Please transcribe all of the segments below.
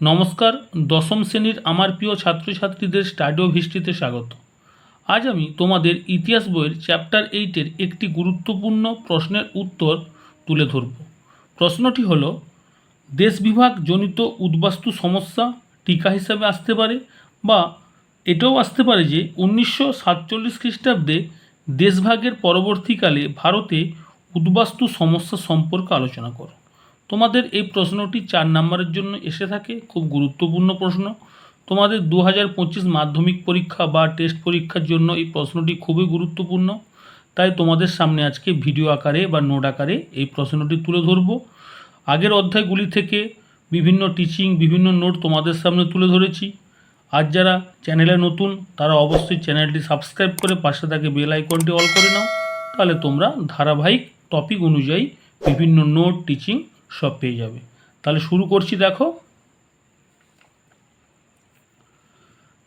নমস্কার, দশম শ্রেণির আমার প্রিয় ছাত্রছাত্রীদের স্টাডি অফ হিস্ট্রিতে স্বাগত। আজ আমি তোমাদের ইতিহাস বইয়ের চ্যাপ্টার এইটের একটি গুরুত্বপূর্ণ প্রশ্নের উত্তর তুলে ধরব। প্রশ্নটি হল, দেশ বিভাগ জনিত উদ্বাস্তু সমস্যা টিকা হিসাবে আসতে পারে বা এটাও আসতে পারে যে উনিশশো সাতচল্লিশ খ্রিস্টাব্দে দেশভাগের পরবর্তীকালে ভারতে উদ্বাস্তু সমস্যা সম্পর্কে আলোচনা করো। তোমাদের এই প্রশ্নটি চার নম্বরের জন্য এসে থাকে, খুব গুরুত্বপূর্ণ প্রশ্ন। তোমাদের দু হাজার পঁচিশ মাধ্যমিক পরীক্ষা বা টেস্ট পরীক্ষার জন্য এই প্রশ্নটি খুবই গুরুত্বপূর্ণ। তাই তোমাদের সামনে আজকে ভিডিও আকারে বা নোট আকারে এই প্রশ্নটি তুলে ধরব। আগের অধ্যায়গুলি থেকে বিভিন্ন টিচিং বিভিন্ন নোট তোমাদের সামনে তুলে ধরেছি। আর যারা চ্যানেলে নতুন, তারা অবশ্যই চ্যানেলটি সাবস্ক্রাইব করে পাশে থাকে বেল আইকনটি অল করে নাও। তাহলে তোমরা ধারাবাহিক টপিক অনুযায়ী বিভিন্ন নোট টিচিং সব পেয়ে যাবে। তাহলে শুরু করছি দেখো।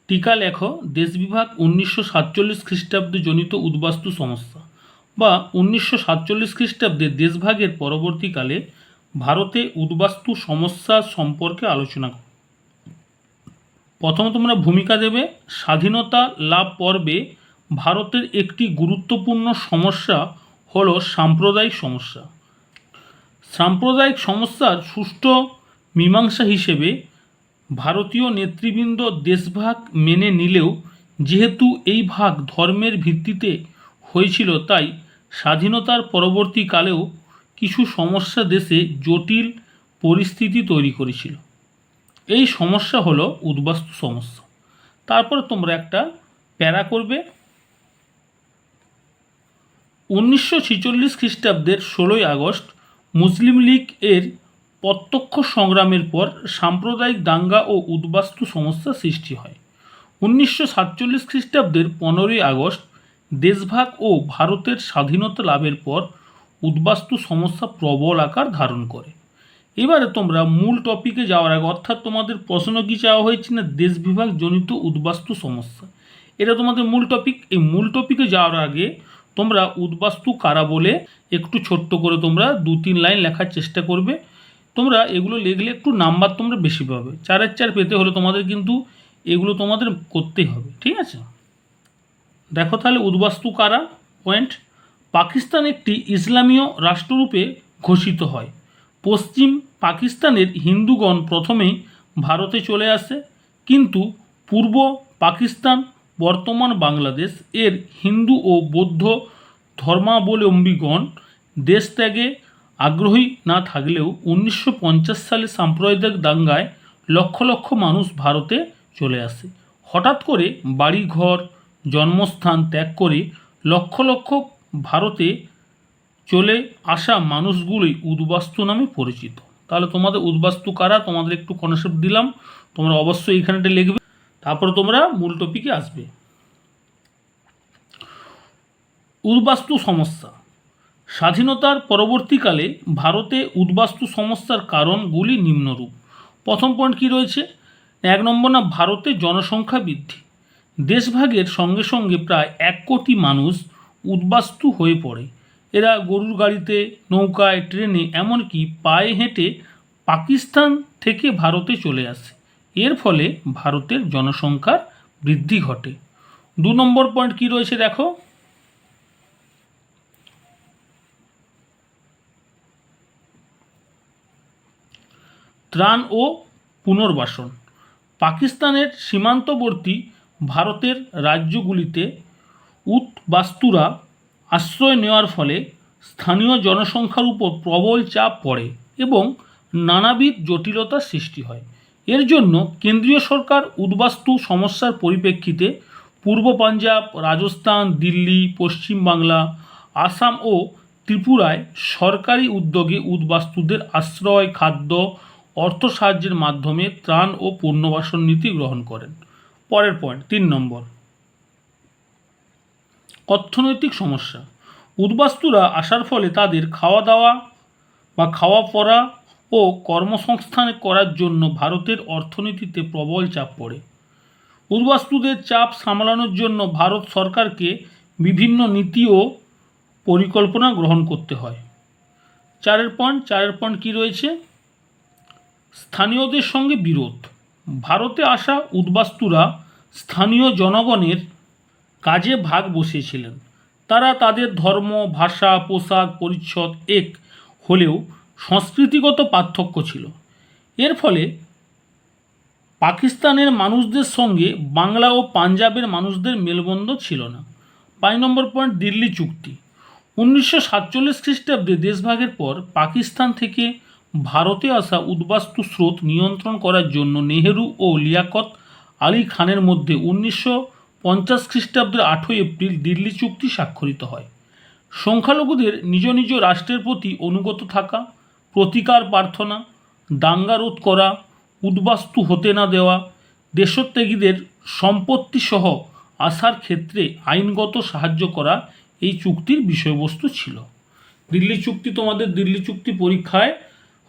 টিকা লেখো, দেশ বিভাগ উনিশশো সাতচল্লিশ খ্রিস্টাব্দে জনিত উদ্বাস্তু সমস্যা বা উনিশশো সাতচল্লিশ খ্রিস্টাব্দে দেশভাগের পরবর্তীকালে ভারতে উদ্বাস্তু সমস্যা সম্পর্কে আলোচনা করো। প্রথমে তোমরা ভূমিকা দেবে, স্বাধীনতা লাভ পর্বে ভারতের একটি গুরুত্বপূর্ণ সমস্যা হলো সাম্প্রদায়িক সমস্যা। সাম্প্রদায়িক সমস্যার সুষ্ঠু মীমাংসা হিসেবে ভারতীয় নেতৃবৃন্দ দেশভাগ মেনে নিলেও যেহেতু এই ভাগ ধর্মের ভিত্তিতে হয়েছিল, তাই স্বাধীনতার পরবর্তীকালেও কিছু সমস্যা দেশে জটিল পরিস্থিতি তৈরি করেছিল। এই সমস্যা হলো উদ্বাস্তু সমস্যা। তারপর তোমরা একটা প্যারা করবে। উনিশশো ছেচল্লিশ খ্রিস্টাব্দের ষোলোই আগস্ট মুসলিম লীগ এর প্রত্যক্ষ সংগ্রামের পর সাম্প্রদায়িক দাঙ্গা ও উদ্বাস্তু সমস্যা সৃষ্টি হয়। উনিশশো সাতচল্লিশ খ্রিস্টাব্দের পনেরোই আগস্ট দেশভাগ ও ভারতের স্বাধীনতা লাভের পর উদ্বাস্তু সমস্যা প্রবল আকার ধারণ করে। এবারে তোমরা মূল টপিকে যাওয়ার আগে, অর্থাৎ তোমাদের প্রশ্ন কি চাওয়া হয়েছে না দেশ বিভাগ জনিত উদ্বাস্তু সমস্যা? এটা তোমাদের মূল টপিক এই মূল টপিকে যাওয়ার আগে তোমরা উদ্বাস্তু কারা বলে একটু ছোট্ট করে তোমরা দু তিন লাইন লেখার চেষ্টা করবে। তোমরা এগুলো লিখলে একটু নাম্বার তোমরা বেশি পাবে। চারের চার পেতে হলে তোমাদের কিন্তু এগুলো তোমাদের করতেই হবে, ঠিক আছে? দেখো তাহলে উদ্বাস্তু কারা? পয়েন্ট। পাকিস্তান একটি ইসলামীয় রাষ্ট্ররূপে ঘোষিত হয়। পশ্চিম পাকিস্তানের হিন্দুগণ প্রথমেই ভারতে চলে আসে, কিন্তু পূর্ব পাকিস্তান বর্তমান বাংলাদেশ এর হিন্দু ও বৌদ্ধ ধর্মাবলম্বীগণ দেশ ত্যাগে আগ্রহী না থাকলেও উনিশশো পঞ্চাশ সালে সাম্প্রদায়িক দাঙ্গায় লক্ষ লক্ষ মানুষ ভারতে চলে আসে। হঠাৎ করে বাড়িঘর, জন্মস্থান ত্যাগ করে লক্ষ লক্ষ ভারতে চলে আসা মানুষগুলোই উদ্বাস্তু নামে পরিচিত। তাহলে তোমাদের উদ্বাস্তু কারা? তোমাদের একটু কনসেপ্ট দিলাম। তোমরা অবশ্যই এইখানেটা লিখবে। তারপরে তোমরা মূল টপিকে আসবে। উদ্বাস্তু সমস্যা। স্বাধীনতার পরবর্তীকালে ভারতে উদ্বাস্তু সমস্যার কারণগুলি নিম্নরূপ। প্রথম পয়েন্ট কী রয়েছে? এক নম্বর না, ভারতে জনসংখ্যা বৃদ্ধি। দেশভাগের সঙ্গে সঙ্গে প্রায় এক কোটি মানুষ উদ্বাস্তু হয়ে পড়ে। এরা গরুর গাড়িতে, নৌকায়, ট্রেনে, এমনকি পায়ে হেঁটে পাকিস্তান থেকে ভারতে চলে আসে। এর ফলে ভারতের জনসংখ্যার বৃদ্ধি ঘটে। দু নম্বর পয়েন্ট কি রয়েছে দেখো? ত্রাণ ও পুনর্বাসন। পাকিস্তানের সীমান্তবর্তী ভারতের রাজ্যগুলিতে উদ্বাস্তুরা আশ্রয় নেওয়ার ফলে স্থানীয় জনসংখ্যার উপর প্রবল চাপ পড়ে এবং নানাবিধ জটিলতার সৃষ্টি হয়। এর জন্য কেন্দ্রীয় সরকার উদ্বাস্তু সমস্যার পরিপ্রেক্ষিতে পূর্ব পাঞ্জাব, রাজস্থান, দিল্লি, পশ্চিম বাংলা, আসাম ও ত্রিপুরায় সরকারি উদ্যোগে উদ্বাস্তুদের আশ্রয়, খাদ্য, অর্থ সাহায্যের মাধ্যমে ত্রাণ ও পুনর্বাসন নীতি গ্রহণ করেন। পরের পয়েন্ট তিন নম্বর। অর্থনৈতিক সমস্যা। উদ্বাস্তুরা আসার ফলে তাদের খাওয়া দাওয়া বা খাওয়া পড়া ও কর্মসংস্থান করার জন্য ভারতের অর্থনীতিতে প্রবল চাপ পড়ে। উদ্বাস্তুদের চাপ সামলানোর জন্য ভারত সরকারকে বিভিন্ন নীতি ও পরিকল্পনা গ্রহণ করতে হয়। চারের পয়েন্ট চারের পয়েন্ট কী রয়েছে? স্থানীয়দের সঙ্গে বিরোধ। ভারতে আসা উদ্বাস্তুরা স্থানীয় জনগণের কাজে ভাগ বসিয়েছিলেন। তারা তাদের ধর্ম, ভাষা, পোশাক, পরিচ্ছদ, এক হলেও সংস্কৃতিগত পার্থক্য ছিল। এর ফলে পাকিস্তানের মানুষদের সঙ্গে বাংলা ও পাঞ্জাবের মানুষদের মেলবন্ধ ছিল না। পাঁচ নম্বর পয়েন্ট, দিল্লি চুক্তি। উনিশশো সাতচল্লিশ খ্রিস্টাব্দে দেশভাগের পর পাকিস্তান থেকে ভারতে আসা উদ্বাস্তু স্রোত নিয়ন্ত্রণ করার জন্য নেহেরু ও লিয়াকত আলী খানের মধ্যে উনিশশো পঞ্চাশ খ্রিস্টাব্দের আটই এপ্রিল দিল্লি চুক্তি স্বাক্ষরিত হয়। সংখ্যালঘুদের নিজ নিজ রাষ্ট্রের প্রতি অনুগত থাকা প্রতিকার প্রার্থনা দাঙ্গা রোধ করা, উদ্বাস্তু হতে না দেওয়া, দেশত্যাগীদের সম্পত্তি সহ আসার ক্ষেত্রে আইনগত সাহায্য করা এই চুক্তির বিষয়বস্তু ছিল। দিল্লি চুক্তি তোমাদের দিল্লি চুক্তি পরীক্ষায়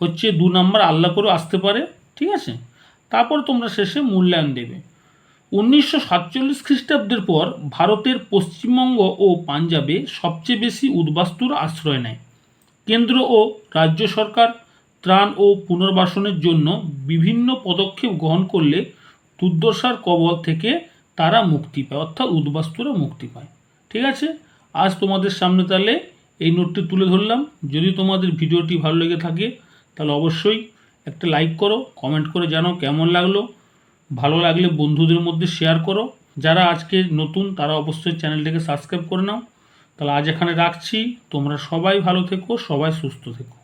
হচ্ছে দু নম্বর আল্লাহ করে আসতে পারে, ঠিক আছে? তারপর তোমরা শেষে মূল্যায়ন দেবে। উনিশশো সাতচল্লিশ খ্রিস্টাব্দের পর ভারতের পশ্চিমবঙ্গ ও পাঞ্জাবে সবচেয়ে বেশি উদ্বাস্তুর আশ্রয় নেয়। কেন্দ্র ও রাজ্য সরকার ত্রাণ ও পুনর্বাসনের জন্য বিভিন্ন পদক্ষেপ গ্রহণ করলে দুর্দশার কবল থেকে তারা মুক্তি পায়, অর্থাৎ উদ্বাস্তুরা মুক্তি পায়। ঠিক আছে? আজ তোমাদের সামনে তাহলে এই নোটটি তুলে ধরলাম। যদি তোমাদের ভিডিওটি ভালো লেগে থাকে, তাহলে অবশ্যই একটা লাইক করো, কমেন্ট করে জানাও কেমন লাগল। ভালো লাগলে বন্ধুদের মধ্যে শেয়ার করো। যারা আজকে নতুন, তারা অবশ্যই চ্যানেলটিকে সাবস্ক্রাইব করে নাও। তাহলে আজ এখানে রাখছি। তোমরা সবাই ভালো থেকো সবাই সুস্থ থেকো।